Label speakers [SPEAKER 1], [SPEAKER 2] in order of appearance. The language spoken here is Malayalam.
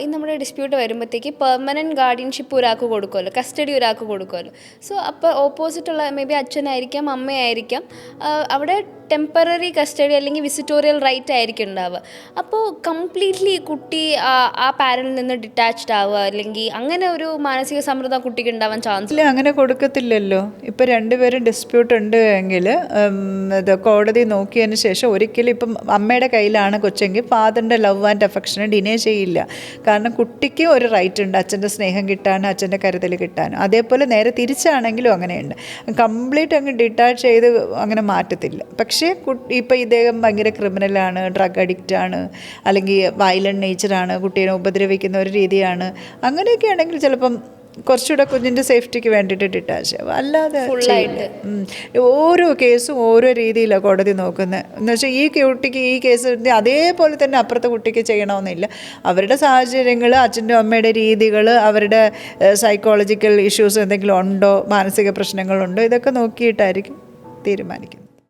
[SPEAKER 1] ഈ നമ്മുടെ ഡിസ്പ്യൂട്ട് വരുമ്പോഴത്തേക്ക് പെർമനന്റ് ഗാർഡിയൻഷിപ്പ് ഒരാൾക്ക് കൊടുക്കുമല്ലോ കസ്റ്റഡി ഒരാൾക്ക് കൊടുക്കുമല്ലോ. സോ അപ്പോൾ ഓപ്പോസിറ്റുള്ള മേ ബി അച്ഛനായിരിക്കാം അമ്മയായിരിക്കാം അവിടെ ടെമ്പററി കസ്റ്റഡി അല്ലെങ്കിൽ വിസിറ്റോറിയൽ റൈറ്റ് ആയിരിക്കും ഉണ്ടാവുക. അപ്പോൾ കംപ്ലീറ്റ്ലി കുട്ടി ആ പാരന്റിൽ നിന്ന് ഡിറ്റാച്ച്ഡ് ആവുക അല്ലെങ്കിൽ അങ്ങനെ ഒരു മാനസിക സമ്മർദ്ദം കുട്ടിക്ക് ഉണ്ടാവാൻ ചാൻസ്
[SPEAKER 2] ഇല്ല അങ്ങനെ കൊടുക്കത്തില്ലല്ലോ. ഇപ്പം രണ്ടുപേരും ഡിസ്പ്യൂട്ട് ഉണ്ട് എങ്കിൽ ഇത് കോടതി നോക്കിയതിന് ശേഷം ഒരിക്കലും ഇപ്പം അമ്മയുടെ കയ്യിലാണ് കൊച്ചെങ്കിൽ ഫാദറിന്റെ ലവ് ആൻഡ് അഫക്ഷനെ ഡിനേ ചെയ്യില്ല. കാരണം കുട്ടിക്ക് ഒരു റൈറ്റ് ഉണ്ട്. അച്ഛന്റെ സ്നേഹം കിട്ടാനും അച്ഛന്റെ കരുതൽ കിട്ടാനും. അതേപോലെ നേരെ തിരിച്ചാണെങ്കിലും അങ്ങനെയുണ്ട്. കംപ്ലീറ്റ് അങ്ങ് ഡിറ്റാച്ച് ചെയ്ത് അങ്ങനെ മാറ്റത്തില്ല. പക്ഷേ കുട്ടി ഇപ്പം ഇദ്ദേഹം ഭയങ്കര ക്രിമിനലാണ് ഡ്രഗ് അഡിക്റ്റാണ് അല്ലെങ്കിൽ വയലന്റ് നേച്ചറാണ് കുട്ടീനെ ഉപദ്രവിക്കുന്ന ഒരു രീതിയാണ്. അങ്ങനെയൊക്കെ ആണെങ്കിൽ ചിലപ്പം കുറച്ചുകൂടെ കുഞ്ഞിന്റെ സേഫ്റ്റിക്ക് വേണ്ടിയിട്ട് ഡിറ്റാച്ച്. ആവും അല്ലാതെ. ഓരോ കേസും ഓരോ രീതിയിലാണ് കോടതി നോക്കുന്നത്. എന്ന് വെച്ചാൽ ഈ കുട്ടിക്ക് ഈ കേസ് അതേപോലെ തന്നെ അപ്പുറത്തെ കുട്ടിക്ക് ചെയ്യണമെന്നില്ല. അവരുടെ സാഹചര്യങ്ങൾ അച്ഛന്റെ അമ്മയുടെ രീതികൾ അവരുടെ സൈക്കോളജിക്കൽ ഇഷ്യൂസ് എന്തെങ്കിലും ഉണ്ടോ മാനസിക പ്രശ്നങ്ങളുണ്ടോ ഇതൊക്കെ നോക്കിയിട്ടായിരിക്കും തീരുമാനിക്കുന്നത്.